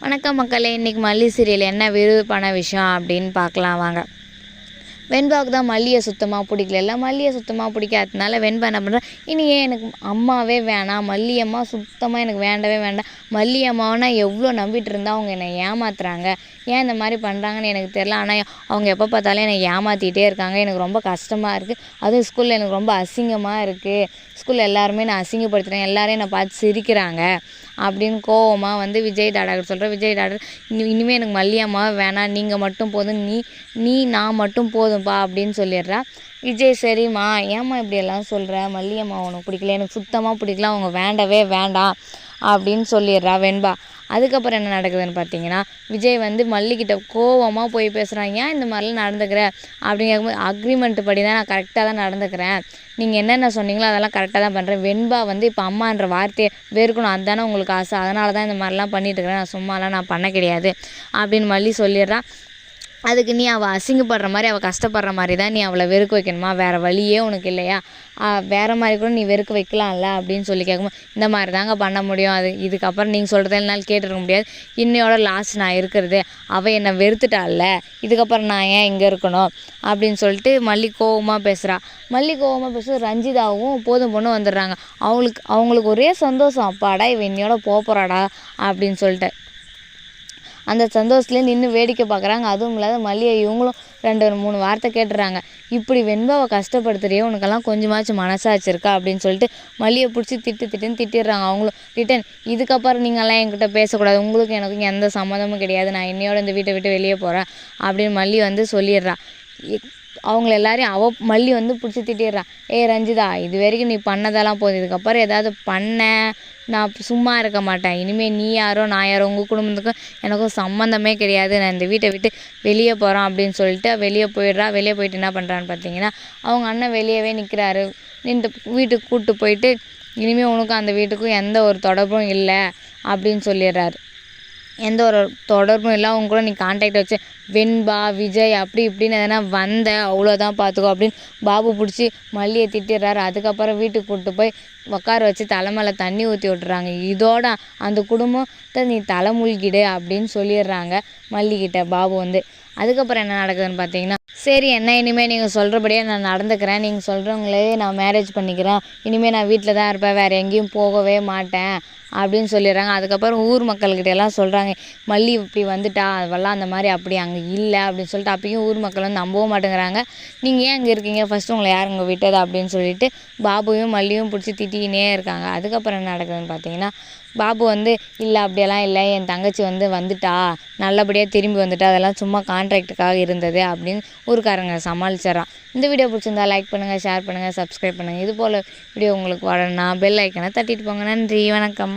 வணக்கம் மக்களே இன்றைக்கி மல்லி சீரியல் என்ன விருதுப்பான விஷயம் அப்படின்னு பார்க்கலாம் வாங்க. வெண்பாவுக்கு தான் மல்லியை சுத்தமாக பிடிக்கல. மல்லியை சுத்தமாக பிடிக்காததுனால வெண்பா என்ன பண்ணுறா இனி ஏன் எனக்கு அம்மாவே வேணாம் மல்லியம்மா சுத்தமாக எனக்கு வேண்டவே வேண்டாம். மல்லியம்மாவனா எவ்வளோ நம்பிட்டு இருந்தால் அவங்க என்னை ஏமாத்துறாங்க? ஏன் இந்த மாதிரி பண்ணுறாங்கன்னு எனக்கு தெரில ஆனால் அவங்க எப்போ பார்த்தாலும் என்னை ஏமாற்றிட்டே இருக்காங்க. எனக்கு ரொம்ப கஷ்டமாக இருக்குது அதுவும் ஸ்கூலில் எனக்கு ரொம்ப அசிங்கமாக இருக்குது ஸ்கூலில் எல்லாருமே நான் அசிங்கப்படுத்துகிறேன் எல்லோரும் என்னை பார்த்து சிரிக்கிறாங்க. அப்படின்னு கோவமாக வந்து விஜய் டாடா சொல்கிற விஜய் டாடா இனி இனிமேல் எனக்கு மல்லியம்மா வேணாம். நீங்கள் மட்டும் போதும். நீ நீ நான் மட்டும் போதும். போதும்பா அப்படின்னு சொல்லிடுறா. விஜய் சரிம்மா ஏம்மா இப்படியெல்லாம் சொல்கிற மல்லியம்மா உனக்கு பிடிக்கல. எனக்கு சுத்தமாக பிடிக்கல. அவங்க வேண்டவே வேண்டாம் அப்படின்னு சொல்லிடுறா வெண்பா. அதுக்கப்புறம் என்ன நடக்குதுன்னு பார்த்தீங்கன்னா விஜய் வந்து மல்லிக்கிட்ட கோவமாக போய் பேசுகிறான் ஏன் இந்த மாதிரிலாம் நடந்துக்கிற? அப்படின்னு கேட்கும்போது அக்ரிமெண்ட் படி தான் நான் கரெக்டாக தான் நடந்துக்கிறேன். நீங்கள் என்னென்ன சொன்னீங்களோ அதெல்லாம் கரெக்டாக தான் பண்ணுறேன் வெண்பா வந்து இப்போ அம்மான்ற வார்த்தையை வெறுக்கணும். அதுதானே உங்களுக்கு ஆசை. அதனால தான் இந்த மாதிரிலாம் பண்ணிட்டு இருக்கிறேன். நான் சும்மாலாம் நான் பண்ண கிடையாது அப்படின்னு மல்லி சொல்லிடுறா. அதுக்கு நீ அவள் அசிங்கப்படுற மாதிரி அவள் கஷ்டப்படுற மாதிரி தான் நீ அவளை வெறுக்க வைக்கணுமா? வேறு வழியே உனக்கு இல்லையா? வேறு மாதிரி கூட நீ வெறுக்க வைக்கலாம்ல அப்படின்னு சொல்லி கேட்கும்போது இந்த மாதிரி தாங்க பண்ண முடியும். அது இதுக்கப்புறம் நீங்கள் சொல்கிறத என்னால் கேட்டுருக்க முடியாது. இன்னையோட லாஸ்ட் நான் இருக்கிறது. அவள் என்னை வெறுத்துட்டாள்ல. இதுக்கப்புறம் நான் ஏன் இங்கே இருக்கணும்? அப்படின்னு சொல்லிட்டு மல்லி கோவமாக பேசுகிறா மல்லி கோவமாக பேசுகிறது ரஞ்சிதாவும் போதும் பொண்ணும் வந்துடுறாங்க. அவங்களுக்கு அவங்களுக்கு ஒரே சந்தோஷம். அப்பாடா இவன் இன்னையோட போக போகிறாடா அப்படின்னு சொல்லிட்டு. அந்த சந்தோஷத்துலேயே நின்று வேடிக்கை பார்க்குறாங்க அதுவும் இல்லாத மல்லிகை இவங்களும் ரெண்டு மூணு வார்த்தை கேட்டுறாங்க. இப்படி வெண்பாவை கஷ்டப்படுத்துறியே உனக்கெல்லாம் கொஞ்சமாச்சும் மனசாச்சு இருக்கா அப்படின்னு சொல்லிட்டு மல்லியை பிடிச்சி திட்டு திட்டுன்னு திட்டிடுறாங்க. அவங்களும் ரிட்டன் இதுக்கப்புறம் நீங்கள்லாம் என்கிட்ட பேசக்கூடாது. உங்களுக்கு எனக்கும் எந்த சம்மந்தமும் கிடையாது. நான் என்னையோட இந்த வீட்டை விட்டு வெளியே போகிறேன் அப்படின்னு மல்லி வந்து சொல்லிடுறா. அவங்கள எல்லாரையும் அவ மல்லி வந்து பிடிச்சி திட்டிடுறான் ஏ ரஞ்சிதா இது வரைக்கும் நீ பண்ணதெல்லாம் போதும். இதுக்கப்புறம் ஏதாவது பண்ண. நான் சும்மா இருக்க மாட்டேன். இனிமேல் நீ யாரோ நான் யாரோ உங்கள் குடும்பத்துக்கும் எனக்கும் சம்மந்தமே கிடையாது. நான் இந்த வீட்டை விட்டு வெளியே போகிறோம் அப்படின்னு சொல்லிட்டு வெளியே போயிடுறா. வெளியே போயிட்டு என்ன பண்ணுறான்னு பார்த்தீங்கன்னா அவங்க அண்ணன் வெளியவே நிற்கிறாரு நின்று வீட்டுக்கு கூப்பிட்டு போயிட்டு இனிமேல் உனக்கும் அந்த வீட்டுக்கும் எந்த ஒரு தொடர்பும் இல்லை அப்படின்னு சொல்லிடுறாரு. எந்த ஒரு தொடர்பும் இல்லை. அவங்க கூட நீ கான்டாக்ட் வச்சு வெண்பா விஜய் அப்படி இப்படின்னு எதனா வந்த அவ்வளோதான் பார்த்துக்கோ அப்படின்னு பாபு பிடிச்சி மல்லியை திட்டிடுறாரு. அதுக்கப்புறம் வீட்டுக்கு கூப்பிட்டு போய் உட்கார வச்சு தலைமையில் தண்ணி ஊற்றி விட்டுறாங்க. இதோட அந்த குடும்பத்தை நீ தலைமுழ்கிடு அப்படின்னு சொல்லிடுறாங்க மல்லிக்கிட்ட பாபு வந்து. அதுக்கப்புறம் என்ன நடக்குதுன்னு பார்த்தீங்கன்னா சரி என்ன இனிமேல் நீங்கள் சொல்கிறபடியே நான் நடந்துக்கிறேன். நீங்கள் சொல்கிறவங்களே நான் மேரேஜ் பண்ணிக்கிறேன். இனிமேல் நான் வீட்டில் தான் இருப்பேன். வேறு எங்கேயும் போகவே மாட்டேன். அப்படின்னு சொல்லிடுறாங்க. அதுக்கப்புறம் ஊர் மக்கள்கிட்ட எல்லாம் சொல்கிறாங்க மல்லி இப்படி வந்துட்டா அவெல்லாம் அந்த மாதிரி அப்படி அங்கே இல்லை அப்படின்னு சொல்லிட்டு அப்பயும் ஊர் மக்கள் வந்து நம்பவும் மாட்டேங்கிறாங்க. நீங்கள் ஏன் அங்கே இருக்கீங்க? ஃபஸ்ட்டு உங்களை யார் இங்கே விட்டது? அப்படின்னு சொல்லிட்டு பாபுவையும் மல்லியும் பிடிச்சி திட்டிக்கினே இருக்காங்க. அதுக்கப்புறம் என்ன நடக்குதுன்னு பார்த்தீங்கன்னா பாபு வந்து இல்லை அப்படியெல்லாம் இல்லை. என் தங்கச்சி வந்து வந்துட்டா. நல்லபடியாக திரும்பி வந்துட்டா. அதெல்லாம் சும்மா கான்ட்ராக்டுக்காக இருந்தது அப்படின்னு ஊருக்காரங்க சமாளிச்சிடறான். இந்த வீடியோ பிடிச்சிருந்தா லைக் பண்ணுங்கள் ஷேர் பண்ணுங்கள் சப்ஸ்கிரைப் பண்ணுங்கள் இது போல் வீடியோ உங்களுக்கு வரணும்னா பெல் ஐக்கனை தட்டிட்டு போங்க. நன்றி வணக்கம்.